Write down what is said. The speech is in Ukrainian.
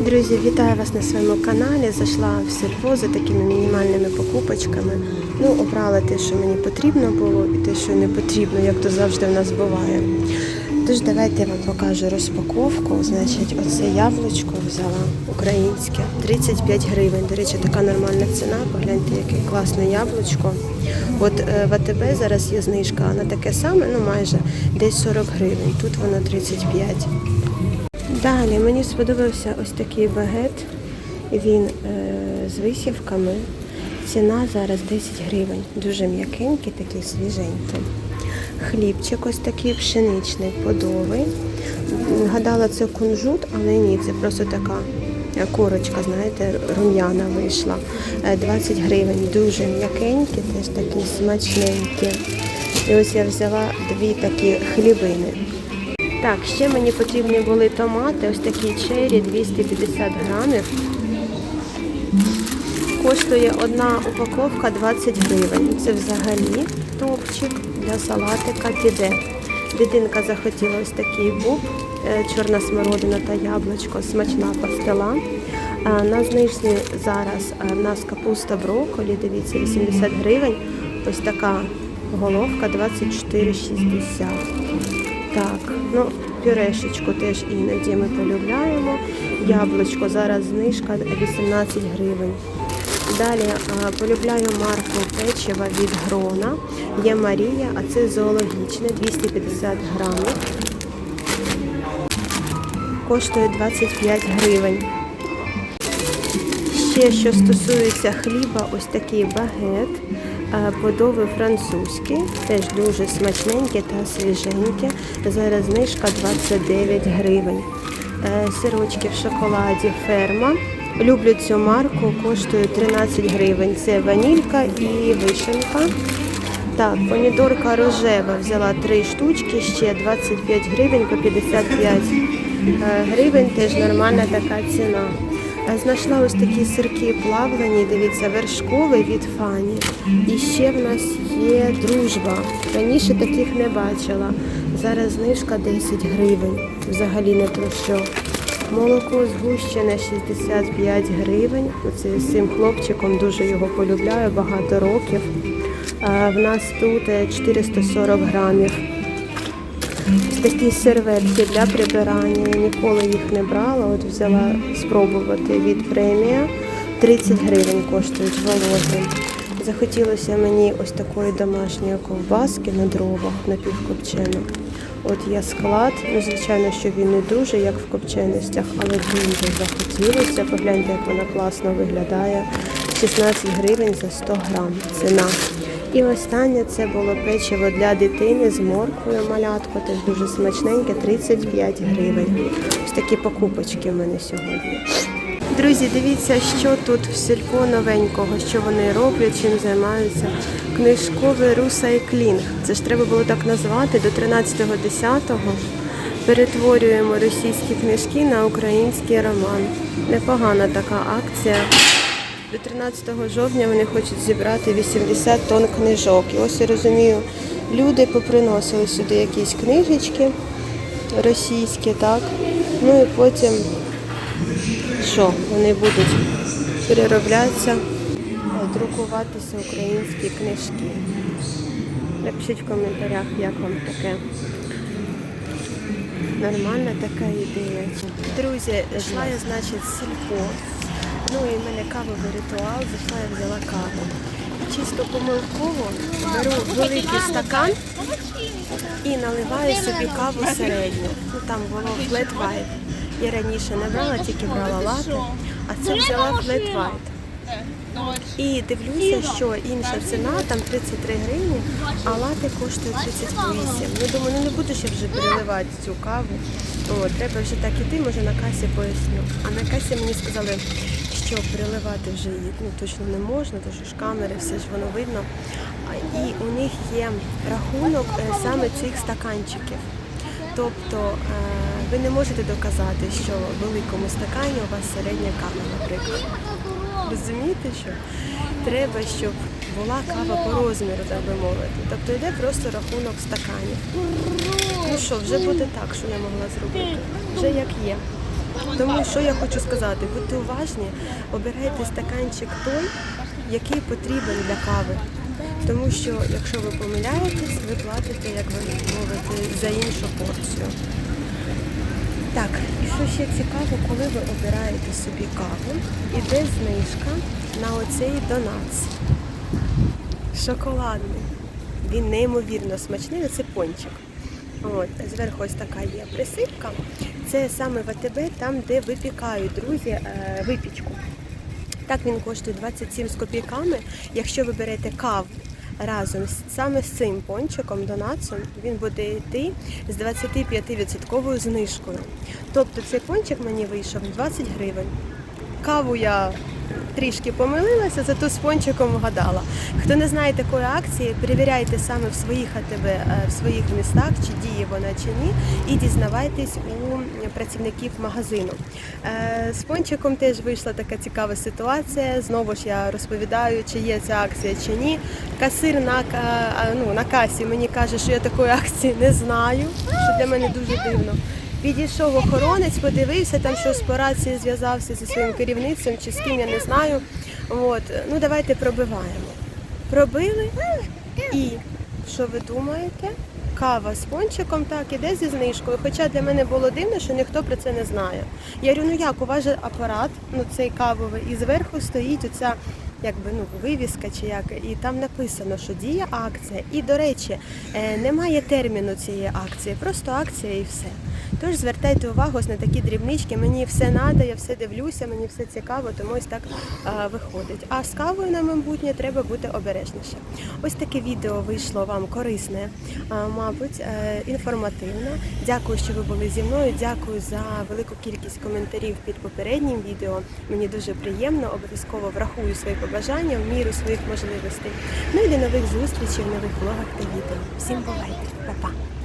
Друзі, вітаю вас на своєму каналі. Зайшла в сільпо за такими мінімальними покупочками. Ну, обрала те, що мені потрібно було, і те, що не потрібно, як то завжди в нас буває. Тож давайте я вам покажу розпаковку. Значить, оце яблучко взяла українське 35 гривень. До речі, така нормальна ціна. Погляньте, яке класне яблучко. От е, в АТБ зараз є знижка на таке саме, ну майже десь 40 гривень. Тут воно 35. Далі мені сподобався ось такий багет. Він е, з висівками. Ціна зараз 10 гривень. Дуже м'якенький, такий свіженький. Хлібчик ось такий пшеничний, подовий. Гадала, це кунжут, але ні, це просто така е, корочка, знаєте, рум'яна вийшла. Е, 20 гривень, дуже м'якенькі, теж такі смачненькі. І ось я взяла дві такі хлібини. Так, ще мені потрібні були томати, ось такі чері 250 грамів. Коштує одна упаковка 20 гривень. Це взагалі топчик для салатика піде. Дитинка захотіла ось такий буб, е, чорна смородина та яблучко, смачна пастила. На знижці зараз е, в нас капуста брокколі, дивіться, 80 гривень. Ось така головка 24,60. Так, ну пюрешечку теж іноді ми полюбляємо. Яблучко зараз знижка 18 гривень. Далі полюбляю марку печива від Грона. Є Марія, а це зоологічне 250 грамів. Коштує 25 гривень. Ще що стосується хліба, ось такий багет, подови французькі, теж дуже смачненькі та свіженькі. Зараз знижка 29 гривень. Е, Сирочки в шоколаді ферма. Люблю цю марку, коштує 13 гривень. Це ванілька і вишенька. Так, помідорка рожева взяла три штучки, ще 25 гривень по 55 е, гривень, теж нормальна така ціна. Е, Знайшла ось такі сирки плавлені, дивіться, вершковий від фані. І ще в нас є дружба. Раніше таких не бачила. Зараз знижка 10 гривень. Взагалі не про що. Молоко згущене 65 гривень. Оце з цим хлопчиком дуже його полюбляю багато років. В нас тут е, 440 грамів. Такі серветки для прибирання. Я ніколи їх не брала. От взяла спробувати від премія. 30 гривень коштують вологі. Захотілося мені ось такої домашньої ковбаски на дровах напівкопчену. От є склад. Ну, звичайно, що він не дуже, як в копченостях, але дуже захотілося. Погляньте, як вона класно виглядає. 16 гривень за 100 грам. Ціна. І останнє це було печиво для дитини з морквою малятко, теж дуже смачненьке, 35 гривень. Ось такі покупочки в мене сьогодні. Друзі, дивіться, що тут в сільпо новенького, що вони роблять, чим займаються. Книжковий русайклінг. Це ж треба було так назвати до 13.10. Перетворюємо російські книжки на український роман. Непогана така акція. До 13 жовтня вони хочуть зібрати 80 тонн книжок. І ось я розумію, люди поприносили сюди якісь книжечки російські, так? Ну і потім що вони будуть перероблятися, друкуватися українські книжки. Напишіть в коментарях, як вам таке. Нормальна така ідея. Друзі, йшла я, значить, сільпо. Ну і в мене кавовий ритуал, зайшла я взяла каву. Чисто помилково беру великий стакан і наливаю собі каву середню. Ну там було флет вайт. Я раніше не брала, тільки брала лати, а це взяла флет white. І дивлюся, що інша ціна, там 33 гривні, а лати коштує 38. Ну думаю, ну не буду ще вже переливати цю каву. О, треба вже так іти, може на касі поясню. А на касі мені сказали, що переливати вже її ну, точно не можна, тому що ж камери, все ж воно видно. І у них є рахунок е, саме цих стаканчиків. Тобто е, ви не можете доказати, що в великому стакані у вас середня кава, наприклад. Розумієте, що треба, щоб була кава по розміру, так би мовити. Тобто йде просто рахунок стаканів. Ну що, вже буде так, що я могла зробити. Вже як є. Тому що я хочу сказати, будьте уважні, обирайте стаканчик той, який потрібен для кави. Тому що якщо ви помиляєтесь, ви платите, як ви мовите, за іншу порцію. Так, і що ще цікаво, коли ви обираєте собі каву, іде знижка на оцей донатс. Шоколадний. Він неймовірно смачний, це пончик. От, зверху ось така є присипка. Це саме в АТБ, там, де випікають друзі е, випічку. Так він коштує 27 з копійками. Якщо ви берете каву разом саме з цим пончиком, донатсом, він буде йти з 25% знижкою. Тобто цей пончик мені вийшов 20 гривень. Каву я трішки помилилася, зато з пончиком вгадала. Хто не знає такої акції, перевіряйте саме в своїх АТБ, е, в своїх містах, чи діє вона чи ні, і дізнавайтесь у працівників магазину. Е, З пончиком теж вийшла така цікава ситуація. Знову ж я розповідаю, чи є ця акція чи ні. Касир на, ну, на касі мені каже, що я такої акції не знаю, що для мене дуже дивно. Підійшов охоронець, подивився, там щось по рації зв'язався зі своїм керівництвом чи з ким, я не знаю. От. Ну давайте пробиваємо. Пробили і що ви думаєте? Кава з пончиком так іде зі знижкою. Хоча для мене було дивно, що ніхто про це не знає. Я говорю, ну як, у вас же апарат, ну цей кавовий, і зверху стоїть оця якби ну вивіска чи як, і там написано, що діє акція. І до речі, е, немає терміну цієї акції, просто акція і все. Тож звертайте увагу ось на такі дрібнички. Мені все треба, я все дивлюся, мені все цікаво, тому ось так а, виходить. А з кавою на майбутнє треба бути обережніше. Ось таке відео вийшло вам корисне, а, мабуть, е, інформативне. Дякую, що ви були зі мною. Дякую за велику кількість коментарів під попереднім відео. Мені дуже приємно. Обов'язково врахую свої побажання в міру своїх можливостей. Ну і до нових зустрічей в нових влогах та відео. Всім бувайте, Па-па!